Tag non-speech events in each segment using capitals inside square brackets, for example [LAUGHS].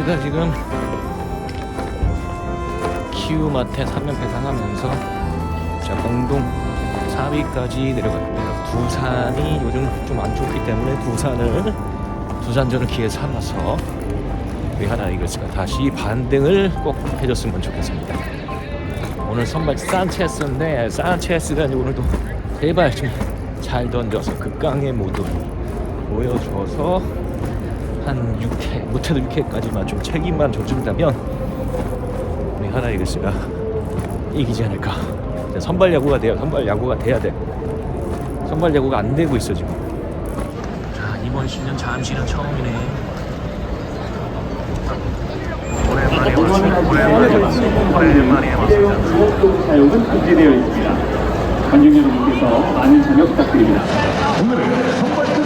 이글스가 지금 키우마테 3연패 당하면서 자 공동 4위까지 내려갔고요. 두산이 요즘 좀 안 좋기 때문에 두산을 두산전을 기회 삼아서 우리 하나 이글스가 다시 반등을 꼭 해줬으면 좋겠습니다. 오늘 선발 산체스인데 산체스가 오늘도 제발 좀 잘 던져서 극강의 모습 보여줘서 한 6회 못해도 6회까지만 좀 책임만 져준다면 우리 하나 이글스가 이기지 않을까. 선발 야구가 돼요. 선발 야구가 돼야 돼. 선발 야구가 안 되고 있어 지금. 자 이번 시즌 잠실은 처음이네. 오랜만에 왔습니다. 오랜만에 왔습니다. 오랜만에 왔습니다. 수업도 사용은 금지되어 있습니다. 관중 여러분께서 많은 참여 부탁드립니다. 다시 옛날로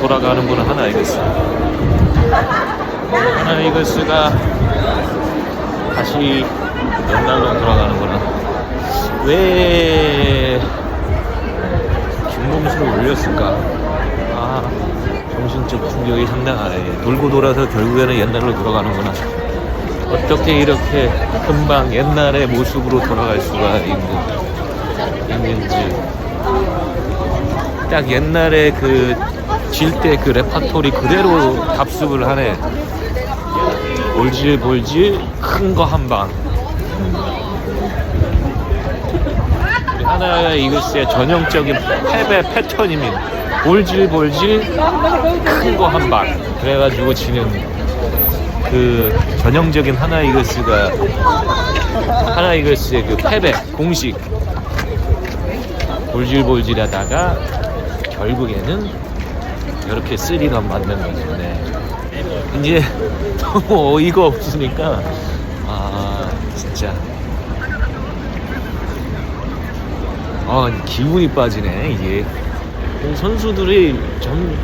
돌아가는구나 하나 이글스 하나 이글스가 다시 옛날로 돌아가는구나 왜 김범수를 올렸을까? 아 정신적 충격이 상당하네. 돌고 돌아서 결국에는 옛날로 돌아가는구나 어떻게 이렇게 금방 옛날의 모습으로 돌아갈 수가 있는, 있는지. 딱 옛날에 그 질 때 그 레파토리 그대로 답습을 하네. 볼질 볼질 큰 거 한 방. 하나의 이글스의 전형적인 패배 패턴입니다 볼질 볼질 큰 거 한 방. 그래가지고 지는 그 전형적인 하나 이글스가 하나 이글스의 그 패배 공식. 볼질볼질하다가 결국에는 이렇게 쓰리런 맞는 거죠. 네. 이제 너무 [LAUGHS] 어이가 없으니까 아 진짜 아 기분이 빠지네 이게 선수들이 전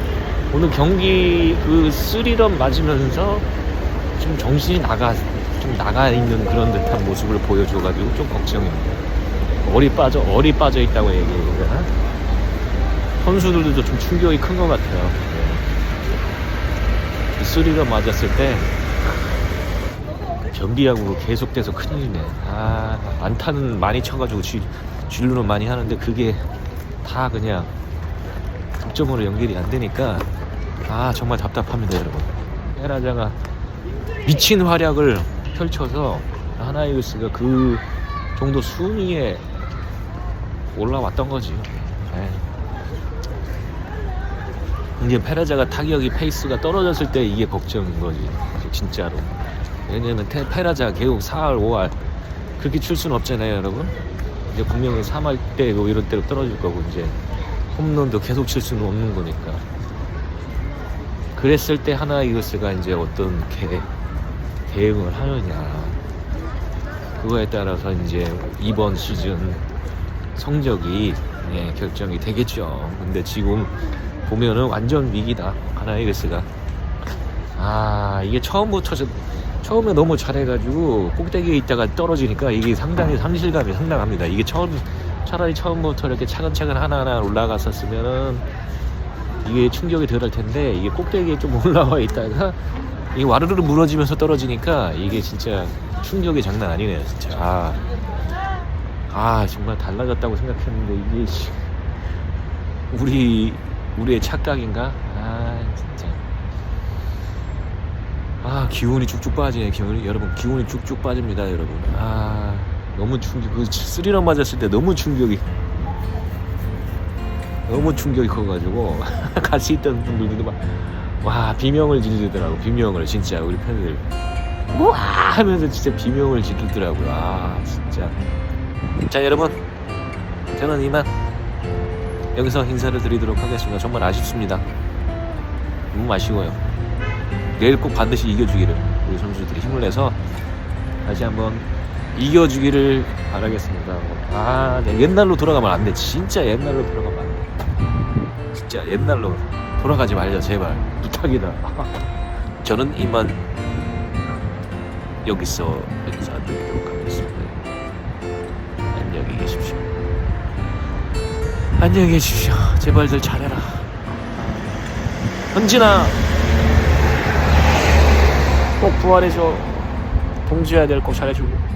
오늘 경기 그 쓰리런 맞으면서 좀 정신이 나가 좀 나가 있는 그런 듯한 모습을 보여줘가지고 좀 걱정입니다. 어리 빠져 어리 빠져 있다고 얘기해야 선수들도 좀 충격이 큰 것 같아요. 이 쓰리런 맞았을 때 경기하고 계속돼서 큰일이네. 아 안타는 많이 쳐가지고 쥐, 진루는 많이 하는데 그게 다 그냥 득점으로 연결이 안 되니까 아 정말 답답합니다 여러분. 헤라자가 미친 활약을 펼쳐서 하나이글스가 그 정도 순위에 올라왔던 거지. 네. 이 제 페라자가 타격이 페이스가 떨어졌을 때 이게 걱정인 거지. 진짜로. 왜냐면 테- 페라자 계속 4할, 5할 그렇게 칠 수는 없잖아요, 여러분. 이제 분명히 3할 때뭐 이런 때로 떨어질 거고 이제 홈런도 계속 칠 수는 없는 거니까. 그랬을 때 하나 이글스가 이제 어떤 개, 대응을 하느냐. 그거에 따라서 이제 이번 시즌 성적이 예, 결정이 되겠죠. 근데 지금 보면은 완전 위기다. 하나 이글스가. 아, 이게 처음부터 저- 처음에 너무 잘해가지고 꼭대기에 있다가 떨어지니까 이게 상당히 상실감이 상당합니다. 이게 처음 차라리 처음부터 이렇게 차근차근 하나하나 올라갔었으면은 이게 충격이 덜할 텐데 이게 꼭대기에 좀 [LAUGHS] 올라와 있다가 이게 와르르 무너지면서 떨어지니까 이게 진짜 충격이 장난 아니네요, 진짜. 아, 아 정말 달라졌다고 생각했는데 이게 씨, 우리 우리의 착각인가? 아 진짜. 아 기운이 쭉쭉 빠지네 기운이. 여러분 기운이 쭉쭉 빠집니다 여러분. 아 너무 충격 그 스리런 맞았을 때 너무 충격이 너무 충격이 커가지고 [LAUGHS] 같이 있던 분들도 막 와 비명을 지르더라고 비명을 진짜 우리 팬들. 와 하면서 진짜 비명을 지르더라고요. 아 진짜. 자 여러분. 저는 이만 여기서 인사를 드리도록 하겠습니다 정말 아쉽습니다 너무 아쉬워요 내일 꼭 반드시 이겨주기를 우리 선수들이 힘을 내서 다시 한번 이겨주기를 바라겠습니다. 아, 네, 옛날로 돌아가면 안 돼. 진짜 옛날로 돌아가면 안 돼. 진짜 옛날로 돌아가지 말자 제발 부탁이다. [LAUGHS] 저는 이만 여기서 인사드리도록 안녕히 계십시오. 제발들 잘해라. 현진아. 꼭 부활해줘. 동지해야 될거 잘해주고.